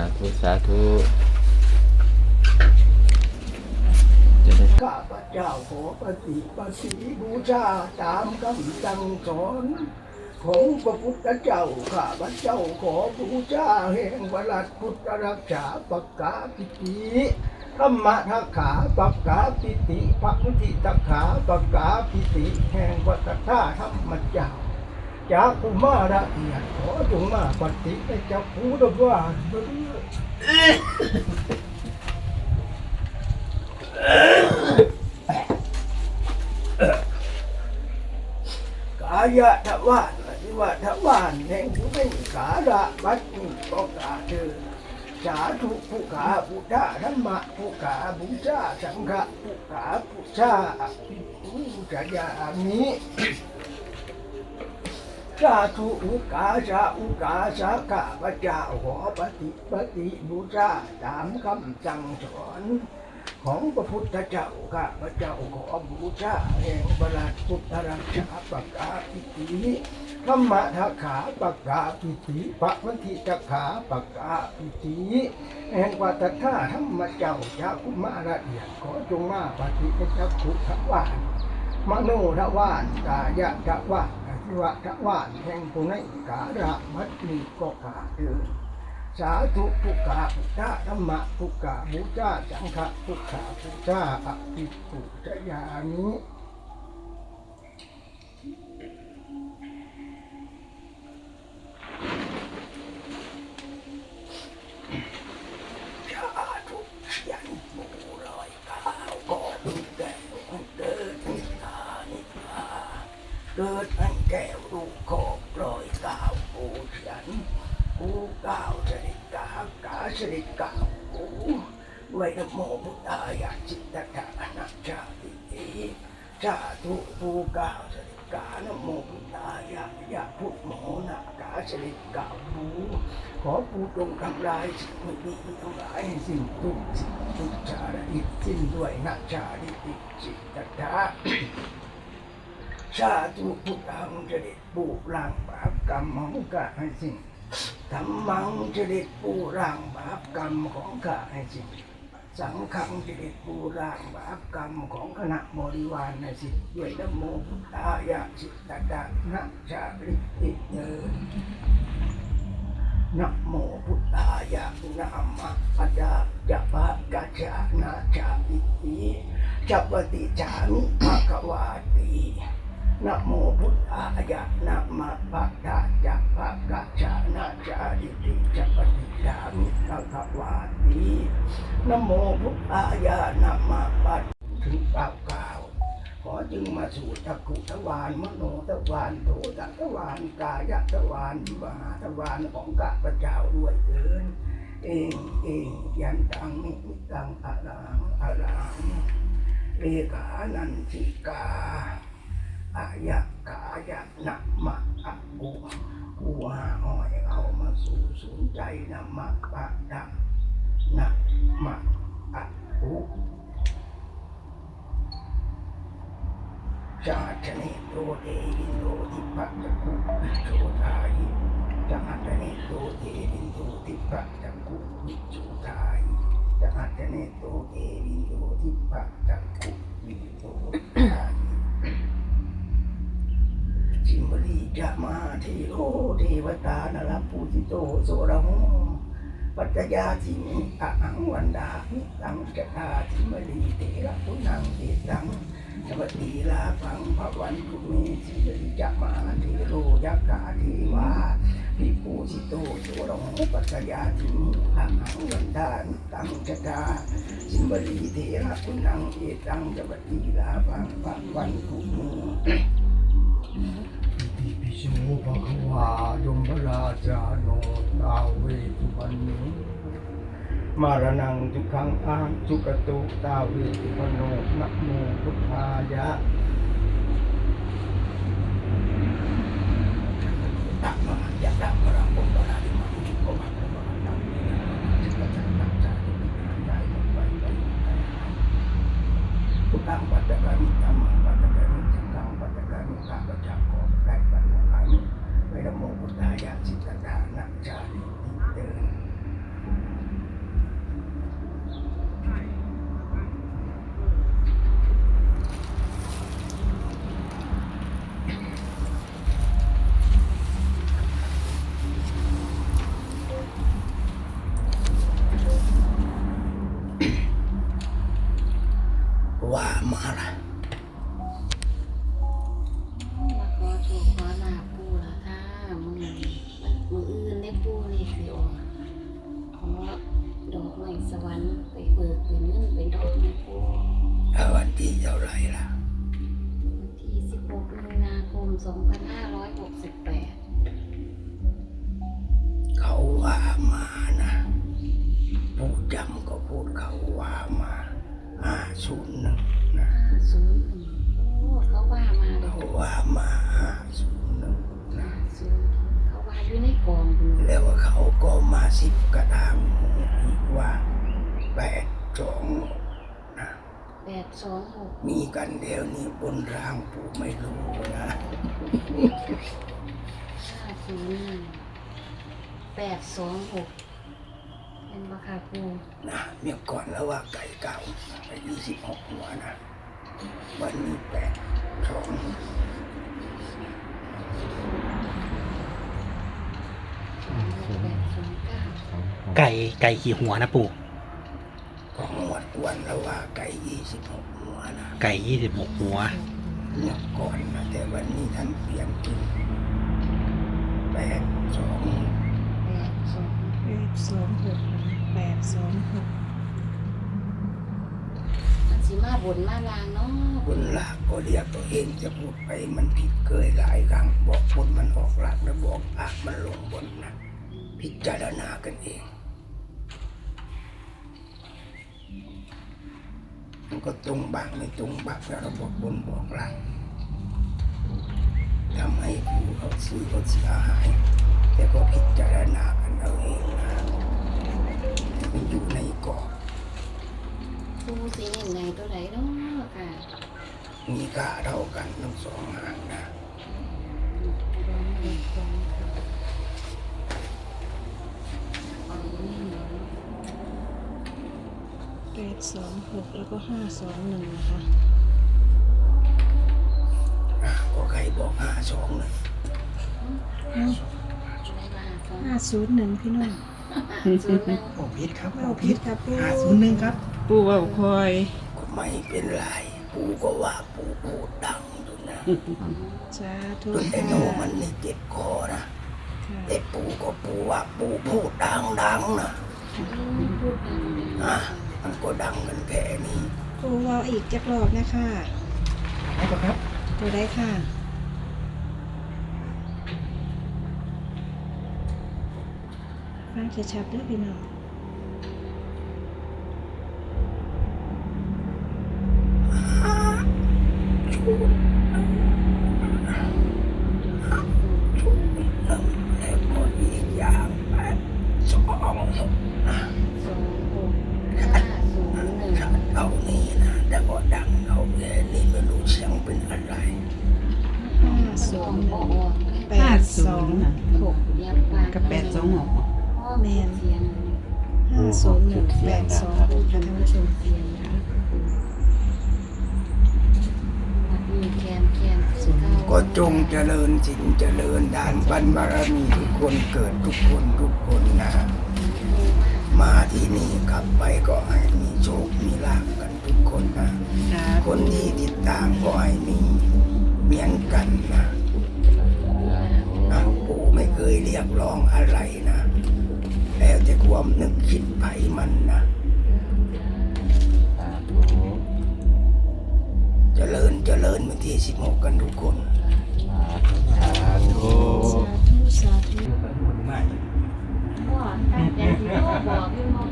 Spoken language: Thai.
าธุสาธุจะได้ข้าพเจ้าขอปฏิปฏิบูชาตามคำสั่งสอนของพระพุทธเจ้าข้าพระเจ้าขอบูชาแห่งวรัตพุทธรักษาปกกาปิติธรรมทักขาปกกาปิติพระมุทิตักขาปกกาปิติแห่งวัตถาธรรมเจ้า จากกุมาระเอียดขอจงมาปฏิให้เจ้าผู้ดว่าด้ายะทวานทิวะทวานแห่งผู้เป็นขาระบัดนี้ก็กาเธอสาธุผู้ขาพุทธะธรรมะผู้ขาบูชาสังฆะผู้ขาบูชาอภิปูชยามิ สาธุอุกาสาอุกาสาข้าพเจ้าขอปฏิปฏิบูชาตามคำสั่งสอนของพระพุทธเจ้าข้าพเจ้าขอบูชาแห่งบรัตพุทธรักษาปกาปิติธรรมะทักขาปกาปิติพระวันทิจักขาปกาปิติแห่งวัตถาธรรมเจ้าจากุมาระเอียดขอจงมาปฏิเจักขุทวานมโนทวานกายะทวาน วะทวานแห่งปุณยการะมัตมีก็ขาเดินสาธุภุกาพุทธธรรมะภุกาบูชาสังฆะภุกาบูชาอภิปุจยานิสาธุเสียงปูลอยข้าวก็ดู แก้วลูกขอบลอยกาวปูเสียนปูกาวสริกากาสริกาปูไว้นะโมพุทธายาจิตตะนะชาติติชาตุปูกาวสริกานโมพุทธายายาพุทธโมนะกาสริกาปูขอปูจงทำลายสิ่งไม่ดีทั้งหลายสิ้นทุกสิ่งทุกชาดิสิ้นด้วยนักชาดิติจิตตถา ชาตุพุทธังจะด็ดปูร่างบาปกรรมของข้าให้สิ้นธรรมังจะด็ดปูร่างบาปกรรมของข้าให้สิ้นสังฆังจะด็ดปูร่างบาปกรรมของคณะบริวารให้สิ้นด้วยนโมพุทธายะจิตตถานะชาดิติเนอนะโมพุทธายะนะมะปัจจาจะปะกะจานาจาอิติจัปติจามิภะคะวา นะโมพุทธายะนะมะปัจจาจะปะกะจานาจาอิติจัปติจามิภะคะวาตินะโมพุทธายะนะมะปัจถึงเก้าเก้าขอจึงมาสู่จักขุทวารมโนทวารโสตทวารกายทวารวิวหาทวารของข้าพเจ้าด้วยเถินเองเองยันตังนิมิตังอะรังอะรังเอกานันติกาายะกายะนะมะอะกุกูหาหอยเข้ามาสู่ศูนย์ใจนะมมะปะดังนะมะอะกุจาชนิโตเตวินโดทิปัจจกุโชทายิจาชนิโตเตวินโดทิปัจจกุวิจุทายิจาชนิโตเตวินโดทิปัจจกุวิจุทายิ จิมบรีจะมาเทโลเทวตานรปูจิโตโสระหงปัจจยาจิมิอะหังวันดามิตังจตาจิมรีเตระพุนังเตตังสวัสดีลาฟังพระวันทุเมสิริจะมาเทโรยักกาเทวาพิปูสิโตโสรงปัสยาติมิอังหังวันดานตังจตาสิมบรีเทระคุณังเอตังสวัสดีลาฟังพระวันทุเมติปิโส ภะควายมพราชาโนตาเวสุวันโนมารนังทุกขังอังสุกตุตาเวทิปโนนะโม สวรรค์ไปเบิกเป็นเงินเป็นดอกนะปูแล้ววันที่เท่าไหรล่ะ วันที่16มีนาคม2568เขาว่ามานะพูดจำก็พูดเขาว่ามาห้าศูนย์หนึ่งนะ501โอ้เขาว่ามาเลยเขาว่ามาห้าศูนย์หนึ่งนะ50เขาว่าอยู่ในกองคุณ แล้วเขาก็มาสิบกระดามอีกว่า แปดสองนะ826มีกันเดียวนี้บนร่างปู่ไม่รู้นะ501 826เป็นราคาปูนะเมื่อก่อนแล้วว่าไก่เก่าอายุสิบหกหัวนะ วันนี้แปดสอง829ไก่ไก่กี่หัวนะปู่ของหมวด กวนแล้วว่าไก่ยี่สิบหกหัวนะไก่ยี่สิบหกหัวเมื่อก่อนนะแต่วันนี้ท่านเปลี่ยนเป็นแปดสอง82แปดสองหกแปดสองหกมันสิมาบนมาลางเนาะคนหลักก็เรียกตัวเองจะพูดไปมันผิดเกยหลายครั้งบอกบนมันออกหลักแล้วบอกปากมันลงบนนะพิจารณากันเอง ก็ตรงบางไม่ตรงบางแล้วเราบอกบนบอกหลังทำให้ผู้เขาซื้อเขาเสียหาย แต่ก็พิจารณากันเอาเองนะมันอยู่ในกรอบปูสิเห็นไงตัวไหนเนาะค่ะ มีค่าเท่ากันทั้งสองหางนะ ร้องเรียนตรงค่ะเอานี่เนาะ แป ดสองหกแล้วก็ห้าสองหนึ่งนะคะอะก็ใครบอกห้าสองเลยได้มาสองห้าศูนย์หนึ่งพี่น้องศูนย์หนึ่งโอ้พิษครับเอาผิดครับปูห้าศูนย์หนึ่งครับปู่เว่าคอย ก็ไม่เป็นไร ปู่ก็ว่าปู่พูดดังอยู่นะสาธุจนไอ้ค่ะโนมันนี่เจ็บคอนะค่ะแต่ปู่ก็ปู่ว่าปู่พูดดังดังๆนะพูดดังเลยอะ มันก็ดังกันแค่นี้ปูรออีกจักรอบนะคะได้ปะครับตัวได้ค่ะฟังชัดๆเด้วยพี่น้อง แปห้าดสองย์น่ะหกกับแปดสองหกแมนห้าสองหนึ่งแปดสองค่ะท่านผู้ชมก็จงเจริญสินเจริญดานบันบารมีทุกคนเกิดทุกคนทุกคนนะ มาที่นี่กลับไปก็ให้มีโชค มีลาภกันทุกคนนะ คนที่ติดตามก็ให้มีเหมือนกันนะ คยเรียกร้องอะไรนะ แล้วแต่ความนึกคิดไผมันนะจะเลินจะเลินวันที่สิบหกกันทุกคนสาธุสาธุสาธุสาธุสาธุสาธุโลบอกยัง